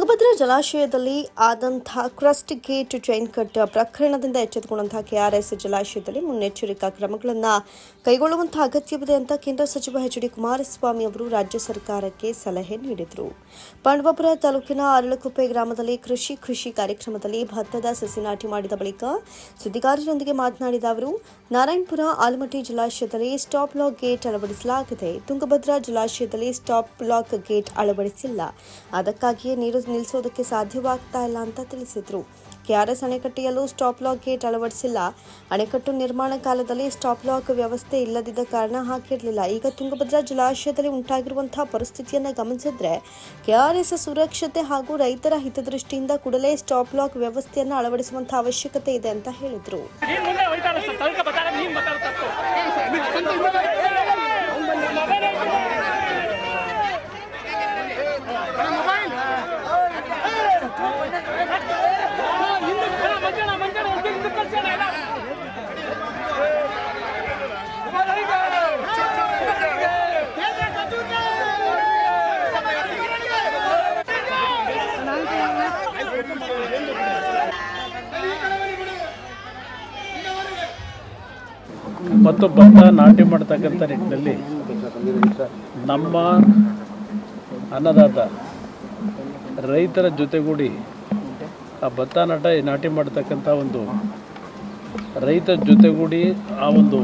ತುಂಗಭದ್ರಾ ಜಲಾಶಯದಲ್ಲಿ ಆದಂತಹ crust gate train cut ಪ್ರಕರಣದಿಂದ ಎಚ್ಚೆತ್ತುಕೊಂಡಂತಹ ಕೆಆರ್ಎಸ್ ಜಲಾಶಯದಲ್ಲಿ ಮುನ್ನೆಚ್ಚರಿಕಾ ಕ್ರಮಗಳನ್ನು ಕೈಗೊಳ್ಳುವಂತಹ ಅಗತ್ಯವಿದೆ ಅಂತ ಕೇಂದ್ರ ಸಚಿವ ಎಚ್ ಡಿ ಕುಮಾರಸ್ವಾಮಿ ಅವರು ರಾಜ್ಯ ಸರ್ಕಾರಕ್ಕೆ ಸಲಹೆ ನೀಡಿದರು. ಪಾಂಡವಪುರ ತಾಲೂಕಿನ ಅರಳಕುಪ್ಪೆ ಗ್ರಾಮದಲ್ಲಿ ಕೃಷಿ ಕೃಷಿ ಕಾರ್ಯಕ್ರಮದಲ್ಲಿ ಭತ್ತದ ಸಸಿ ನಾಟಿ ಮಾಡಿದ ಬಳಿಕ ಸುದ್ದಿಗಾರರೊಂದಿಗೆ ಮಾತನಾಡಿದ ಅವರು, ನಾರಾಯಣಪುರ ಆಲಮಟ್ಟಿ ಜಲಾಶಯದಲ್ಲಿ ಸ್ಟಾಪ್ ಲಾಕ್ ಗೇಟ್ ಅಳವಡಿಸಲಾಗಿದೆ. ತುಂಗಭದ್ರಾ ಜಲಾಶಯದಲ್ಲಿ ಸ್ಟಾಪ್ ಲಾಕ್ ಗೇಟ್ ಅಳವಡಿಸಿಲ್ಲ. ಅದಕ್ಕಾಗಿಯೇ ನೀರು ನಿಲ್ಲಿಸೋದಕ್ಕೆ ಸಾಧ್ಯವಾಗ್ತಾ ಇಲ್ಲ ಅಂತ ತಿಳಿಸಿದರು ಕೆಆರ್ಎಸ್ ಅಣೆಕಟ್ಟೆಯಲ್ಲೂ ಸ್ಟಾಪ್ ಲಾಕ್ ಗೇಟ್ ಅಳವಡಿಸಿಲ್ಲ ಅಣೆಕಟ್ಟು ನಿರ್ಮಾಣ ಕಾಲದಲ್ಲಿ ಸ್ಟಾಪ್ ಲಾಕ್ ವ್ಯವಸ್ಥೆ ಇಲ್ಲದಿದ್ದ ಕಾರಣ ಹಾಕಿರಲಿಲ್ಲ ಈಗ ತುಂಗಭದ್ರಾ ಜಲಾಶಯದಲ್ಲಿ ಉಂಟಾಗಿರುವಂತಹ ಪರಿಸ್ಥಿತಿಯನ್ನು ಗಮನಿಸಿದ್ರೆ ಕೆಆರ್ಎಸ್ ಸುರಕ್ಷತೆ ಹಾಗೂ ರೈತರ ಹಿತದೃಷ್ಟಿಯಿಂದ ಕೂಡಲೇ ಸ್ಟಾಪ್ ಲಾಕ್ ವ್ಯವಸ್ಥೆಯನ್ನು ಅಳವಡಿಸುವಂತಹ ಅವಶ್ಯಕತೆ ಇದೆ ಅಂತ ಹೇಳಿದರು ಮತ್ತು ಭತ್ತ ನಾಟಿ ಮಾಡ್ತಕ್ಕಂಥ ನಿಟ್ಟಿನಲ್ಲಿ ನಮ್ಮ ಅನ್ನದಾತ ರೈತರ ಜೊತೆಗೂಡಿ ಆ ಭತ್ತ ನಾಟ ನಾಟಿ ಮಾಡ್ತಕ್ಕಂಥ ಒಂದು ರೈತರ ಜೊತೆಗೂಡಿ ಆ ಒಂದು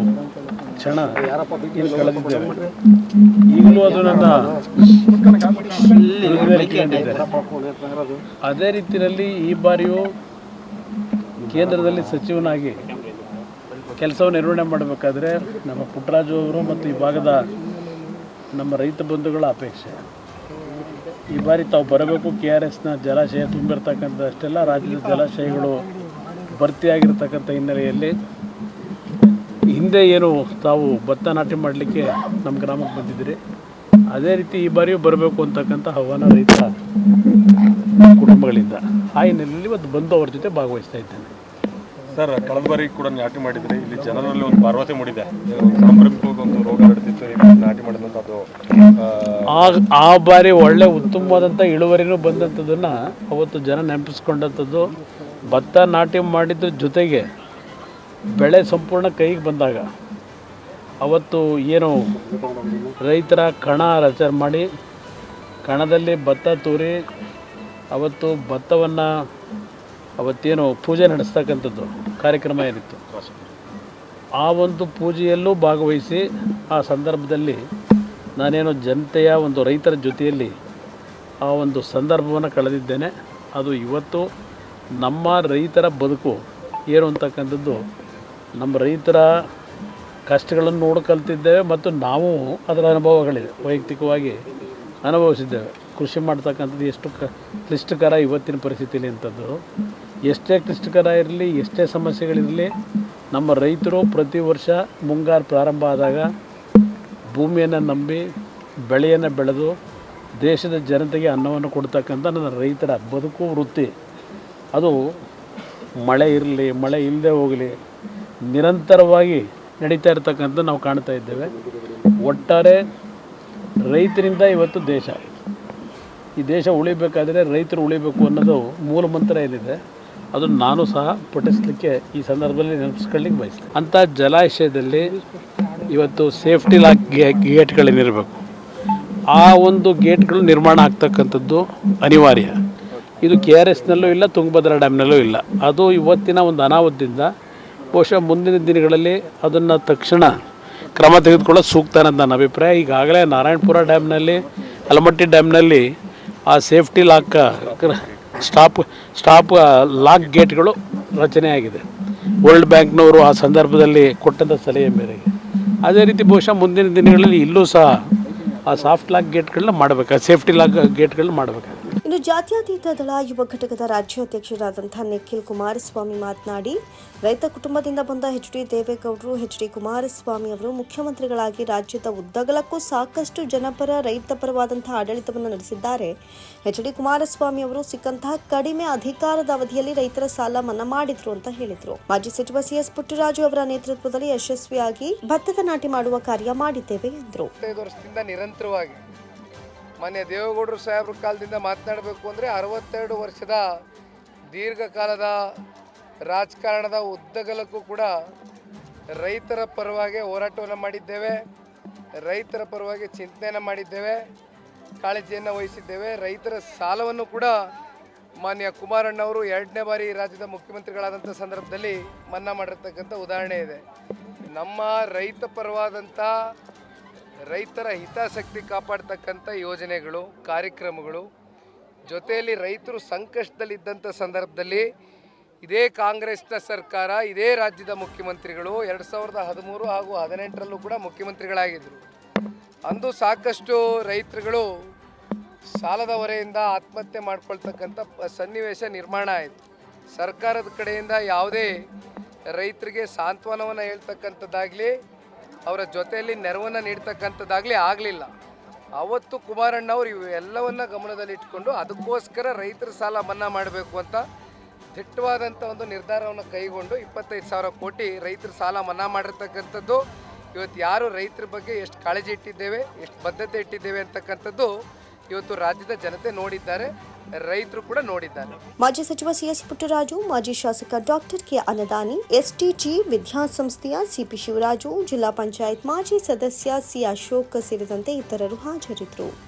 ಕ್ಷಣ ಕಳೆದಿದ್ದೇವೆ. ಈಗಲೂ ಅದು ನನ್ನ ಅದೇ ರೀತಿಯಲ್ಲಿ ಈ ಬಾರಿಯೂ ಕೇಂದ್ರದಲ್ಲಿ ಸಚಿವನಾಗಿ ಕೆಲಸವನ್ನು ನಿರ್ವಹಣೆ ಮಾಡಬೇಕಾದ್ರೆ ನಮ್ಮ ಪುಟ್ಟರಾಜು ಅವರು ಮತ್ತು ಈ ಭಾಗದ ನಮ್ಮ ರೈತ ಬಂಧುಗಳ ಅಪೇಕ್ಷೆ. ಈ ಬಾರಿ ತಾವು ಬರಬೇಕು, ಕೆ ಆರ್ ಎಸ್ನ ಜಲಾಶಯ ತುಂಬಿರ್ತಕ್ಕಂಥ ಅಷ್ಟೆಲ್ಲ ರಾಜ್ಯದ ಜಲಾಶಯಗಳು ಭರ್ತಿಯಾಗಿರ್ತಕ್ಕಂಥ ಹಿನ್ನೆಲೆಯಲ್ಲಿ ಹಿಂದೆ ಏನು ತಾವು ಭತ್ತ ನಾಟಿ ಮಾಡಲಿಕ್ಕೆ ನಮ್ಮ ಗ್ರಾಮಕ್ಕೆ ಬಂದಿದ್ದೀರಿ. ಅದೇ ರೀತಿ ಈ ಬಾರಿಯೂ ಬರಬೇಕು ಅಂತಕ್ಕಂಥ ಹವಾನ ರೈತ ಕುಟುಂಬಗಳಿಂದ. ಆ ಹಿನ್ನೆಲೆಯಲ್ಲಿ ಇವತ್ತು ಬಂದು ಅವ್ರ ಜೊತೆ ಭಾಗವಹಿಸ್ತಾ ಇದ್ದೇನೆ. ಸರ್ ಕಳೆದ ಬಾರಿ ಕೂಡ ನಾಟಿ ಮಾಡಿದ್ರೆ. ಇಲ್ಲಿ ಜನರಲ್ಲಿ ಒಂದು ಭರವಸೆ ಮೂಡಿದೆ. ಒಂದು ರೋಗ ಹರಡುತ್ತಿತ್ತು ನಾಟಿ ಮಾಡಿದಂಥದ್ದು ಆ, ಆ ಆ ಬಾರಿ ಒಳ್ಳೆ ಉತ್ತಮವಾದಂಥ ಇಳುವರಿನೂ ಬಂದಂಥದ್ದನ್ನು ಅವತ್ತು ಜನ ನೆನಪಿಸ್ಕೊಂಡಂಥದ್ದು ಭತ್ತ ನಾಟಿ ಮಾಡಿದ ಜೊತೆಗೆ ಬೆಳೆ ಸಂಪೂರ್ಣ ಕೈಗೆ ಬಂದಾಗ ಅವತ್ತು ಏನು ರೈತರ ಕಣ ರಚನೆ ಮಾಡಿ ಕಣದಲ್ಲಿ ಭತ್ತ ತೂರಿ ಅವತ್ತು ಭತ್ತವನ್ನು ಅವತ್ತೇನು ಪೂಜೆ ನಡೆಸ್ತಕ್ಕಂಥದ್ದು ಕಾರ್ಯಕ್ರಮ ಏನಿತ್ತು. ಆ ಒಂದು ಪೂಜೆಯಲ್ಲೂ ಭಾಗವಹಿಸಿ ಆ ಸಂದರ್ಭದಲ್ಲಿ ನಾನೇನು ಜನತೆಯ ಒಂದು ರೈತರ ಜೊತೆಯಲ್ಲಿ ಆ ಒಂದು ಸಂದರ್ಭವನ್ನು ಕಳೆದಿದ್ದೇನೆ. ಅದು ಇವತ್ತು ನಮ್ಮ ರೈತರ ಬದುಕು ಏನು ಅಂತಕ್ಕಂಥದ್ದು ನಮ್ಮ ರೈತರ ಕಷ್ಟಗಳನ್ನು ನೋಡಿ ಕಲ್ತಿದ್ದೇವೆ ಮತ್ತು ನಾವು ಅದರ ಅನುಭವಗಳಿದೆ ವೈಯಕ್ತಿಕವಾಗಿ ಅನುಭವಿಸಿದ್ದೇವೆ. ಕೃಷಿ ಮಾಡ್ತಕ್ಕಂಥದ್ದು ಎಷ್ಟು ಕ್ಲಿಷ್ಟಕರ ಇವತ್ತಿನ ಪರಿಸ್ಥಿತಿಯಲ್ಲಿ ಅಂಥದ್ದು ಎಷ್ಟೇ ಕ್ಲಿಷ್ಟಕರ ಇರಲಿ, ಎಷ್ಟೇ ಸಮಸ್ಯೆಗಳಿರಲಿ ನಮ್ಮ ರೈತರು ಪ್ರತಿ ವರ್ಷ ಮುಂಗಾರು ಪ್ರಾರಂಭ ಆದಾಗ ಭೂಮಿಯನ್ನು ನಂಬಿ, ಬೆಳೆಯನ್ನು ಬೆಳೆದು ದೇಶದ ಜನತೆಗೆ ಅನ್ನವನ್ನು ಕೊಡ್ತಕ್ಕಂಥ ನನ್ನ ರೈತರ ಬದುಕು, ವೃತ್ತಿ. ಅದು ಮಳೆ ಇರಲಿ, ಮಳೆ ಇಲ್ಲದೆ ಹೋಗಲಿ, ನಿರಂತರವಾಗಿ ನಡೀತಾ ಇರ್ತಕ್ಕಂಥ ನಾವು ಕಾಣ್ತಾ ಇದ್ದೇವೆ. ಒಟ್ಟಾರೆ ರೈತರಿಂದ ಇವತ್ತು ದೇಶ. ಈ ದೇಶ ಉಳಿಬೇಕಾದರೆ ರೈತರು ಉಳಿಬೇಕು ಅನ್ನೋದು ಮೂಲ ಮಂತ್ರ ಏನಿದೆ? ಅದನ್ನು ನಾನು ಸಹ ಪಠಿಸಲಿಕ್ಕೆ ಈ ಸಂದರ್ಭದಲ್ಲಿ ನೆನಪಿಸ್ಕೊಳ್ಳಿಕ್ಕೆ ಬಯಸ್ತೇನೆ. ಅಂಥ ಜಲಾಶಯದಲ್ಲಿ ಇವತ್ತು ಸೇಫ್ಟಿ ಲಾಕ್ ಗೇಟ್ಗಳೇನಿರಬೇಕು ಆ ಒಂದು ಗೇಟ್ಗಳು ನಿರ್ಮಾಣ ಆಗ್ತಕ್ಕಂಥದ್ದು ಅನಿವಾರ್ಯ. ಇದು ಕೆ ಆರ್ ಎಸ್ನಲ್ಲೂ ಇಲ್ಲ, ತುಂಗಭದ್ರಾ ಡ್ಯಾಮ್ನಲ್ಲೂ ಇಲ್ಲ. ಅದು ಇವತ್ತಿನ ಒಂದು ಅನಾಹುತದಿಂದ ಬಹುಶಃ ಮುಂದಿನ ದಿನಗಳಲ್ಲಿ ಅದನ್ನು ತಕ್ಷಣ ಕ್ರಮ ತೆಗೆದುಕೊಳ್ಳೋದು ಸೂಕ್ತ ಅನ್ನೋದು ನನ್ನ ಅಭಿಪ್ರಾಯ. ಈಗಾಗಲೇ ನಾರಾಯಣಪುರ ಡ್ಯಾಮ್ನಲ್ಲಿ ಅಲಮಟ್ಟಿ ಡ್ಯಾಮ್ನಲ್ಲಿ ಆ safety lock stop stop lock ಗೇಟ್ಗಳು ರಚನೆಯಾಗಿದೆ. ವರ್ಲ್ಡ್ ಬ್ಯಾಂಕ್ನವರು ಆ ಸಂದರ್ಭದಲ್ಲಿ ಕೊಟ್ಟಂಥ ಸಲಹೆ ಮೇರೆಗೆ. ಅದೇ ರೀತಿ ಬಹುಶಃ ಮುಂದಿನ ದಿನಗಳಲ್ಲಿ ಇಲ್ಲೂ ಸಹ ಆ ಸಾಫ್ಟ್ ಲಾಕ್ ಗೇಟ್ಗಳನ್ನ ಮಾಡಬೇಕು ಸೇಫ್ಟಿ ಲಾಕ್ ಗೇಟ್ಗಳನ್ನ ಮಾಡಬೇಕು. ಇನ್ನು ಜಾತ್ಯತೀತ ದಳ ಯುವ ಘಟಕದ ರಾಜ್ಯಾಧ್ಯಕ್ಷರಾದಂತಹ ನಿಖಿಲ್ ಕುಮಾರಸ್ವಾಮಿ ಮಾತನಾಡಿ, ರೈತ ಕುಟುಂಬದಿಂದ ಬಂದ ಎಚ್ ಡಿ ದೇವೇಗೌಡರು, ಎಚ್ ಡಿ ಕುಮಾರಸ್ವಾಮಿ ಅವರು ಮುಖ್ಯಮಂತ್ರಿಗಳಾಗಿ ರಾಜ್ಯದ ಉದ್ದಗಲಕ್ಕೂ ಸಾಕಷ್ಟು ಜನಪರ ರೈತಪರವಾದಂತಹ ಆಡಳಿತವನ್ನು ನಡೆಸಿದ್ದಾರೆ. ಎಚ್ ಡಿ ಕುಮಾರಸ್ವಾಮಿ ಅವರು ಸಿಕ್ಕಂತಹ ಕಡಿಮೆ ಅಧಿಕಾರದ ಅವಧಿಯಲ್ಲಿ ರೈತರ ಸಾಲ ಮನ್ನಾ ಮಾಡಿದ್ರು ಅಂತ ಹೇಳಿದ್ರು. ಮಾಜಿ ಸಚಿವ ಸಿಎಸ್ ಪುಟ್ಟರಾಜು ಅವರ ನೇತೃತ್ವದಲ್ಲಿ ಯಶಸ್ವಿಯಾಗಿ ಭತ್ತದ ನಾಟಿ ಮಾಡುವ ಕಾರ್ಯ ಮಾಡಿದ್ದೇವೆ ಎಂದರು. ನಿರಂತರವಾಗಿ ಮಾನ್ಯ ದೇವೇಗೌಡರು ಸಾಹೇಬ್ರ ಕಾಲದಿಂದ ಮಾತನಾಡಬೇಕು ಅಂದರೆ ಅರವತ್ತೆರಡು ವರ್ಷದ ದೀರ್ಘಕಾಲದ ರಾಜಕಾರಣದ ಉದ್ದಗಲಕ್ಕೂ ಕೂಡ ರೈತರ ಪರವಾಗಿ ಹೋರಾಟವನ್ನು ಮಾಡಿದ್ದೇವೆ. ರೈತರ ಪರವಾಗಿ ಚಿಂತನೆಯನ್ನು ಮಾಡಿದ್ದೇವೆ. ಕಾಳಜಿಯನ್ನು ವಹಿಸಿದ್ದೇವೆ. ರೈತರ ಸಾಲವನ್ನು ಕೂಡ ಮಾನ್ಯ ಕುಮಾರಣ್ಣವರು ಎರಡನೇ ಬಾರಿ ರಾಜ್ಯದ ಮುಖ್ಯಮಂತ್ರಿಗಳಾದಂಥ ಸಂದರ್ಭದಲ್ಲಿ ಮನ್ನಾ ಮಾಡಿರ್ತಕ್ಕಂಥ ಉದಾಹರಣೆ ಇದೆ. ನಮ್ಮ ರೈತ ಪರವಾದಂಥ ರೈತರ ಹಿತಾಸಕ್ತಿ ಕಾಪಾಡ್ತಕ್ಕಂಥ ಯೋಜನೆಗಳು, ಕಾರ್ಯಕ್ರಮಗಳು, ಜೊತೆಯಲ್ಲಿ ರೈತರು ಸಂಕಷ್ಟದಲ್ಲಿದ್ದಂಥ ಸಂದರ್ಭದಲ್ಲಿ ಇದೇ ಕಾಂಗ್ರೆಸ್ನ ಸರ್ಕಾರ, ಇದೇ ರಾಜ್ಯದ ಮುಖ್ಯಮಂತ್ರಿಗಳು ಎರಡು ಸಾವಿರದ ಹದಿಮೂರು ಹಾಗೂ ಹದಿನೆಂಟರಲ್ಲೂ ಕೂಡ ಮುಖ್ಯಮಂತ್ರಿಗಳಾಗಿದ್ದರು. ಅಂದು ಸಾಕಷ್ಟು ರೈತರುಗಳು ಸಾಲದ ಹೊರೆಯಿಂದ ಆತ್ಮಹತ್ಯೆ ಮಾಡ್ಕೊಳ್ತಕ್ಕಂಥ ಸನ್ನಿವೇಶ ನಿರ್ಮಾಣ ಆಯಿತು. ಸರ್ಕಾರದ ಕಡೆಯಿಂದ ಯಾವುದೇ ರೈತರಿಗೆ ಸಾಂತ್ವನವನ್ನು ಹೇಳ್ತಕ್ಕಂಥದ್ದಾಗಲಿ ಅವರ ಜೊತೆಯಲ್ಲಿ ನೆರವನ್ನು ನೀಡ್ತಕ್ಕಂಥದ್ದಾಗಲಿ ಆಗಲಿಲ್ಲ. ಅವತ್ತು ಕುಮಾರಣ್ಣ ಅವರು ಇವೆಲ್ಲವನ್ನ ಗಮನದಲ್ಲಿಟ್ಟುಕೊಂಡು ಅದಕ್ಕೋಸ್ಕರ ರೈತರ ಸಾಲ ಮನ್ನಾ ಮಾಡಬೇಕು ಅಂತ ದಿಟ್ಟವಾದಂಥ ಒಂದು ನಿರ್ಧಾರವನ್ನು ಕೈಗೊಂಡು ಇಪ್ಪತ್ತೈದು ಸಾವಿರ ಕೋಟಿ ರೈತರ ಸಾಲ ಮನ್ನಾ ಮಾಡಿರ್ತಕ್ಕಂಥದ್ದು. ಇವತ್ತು ಯಾರು ರೈತರ ಬಗ್ಗೆ ಎಷ್ಟು ಕಾಳಜಿ ಇಟ್ಟಿದ್ದೇವೆ, ಎಷ್ಟು ಬದ್ಧತೆ ಇಟ್ಟಿದ್ದೇವೆ ಅಂತಕ್ಕಂಥದ್ದು ಇವತ್ತು ರಾಜ್ಯದ ಜನತೆ ನೋಡಿದ್ದಾರೆ. ರೈತರು ಕೂಡ ನೋಡಿದ್ದಾರೆ. ಮಾಜಿ ಸಚಿವ ಸಿಎಸ್ ಪುಟ್ಟರಾಜು, ಮಾಜಿ ಶಾಸಕ ಡಾಕ್ಟರ್ ಕೆ ಅನ್ನದಾನಿ ಎಸ್ಟಿಜಿ ವಿದ್ಯಾಸಂಸ್ಥೆಯ ಸಿಪಿ ಶಿವರಾಜು, ಜಿಲ್ಲಾ ಪಂಚಾಯತ್ ಮಾಜಿ ಸದಸ್ಯ ಸಿ ಅಶೋಕ್ ಸೇರಿದಂತೆ ಇತರರು ಹಾಜರಿದ್ದರು.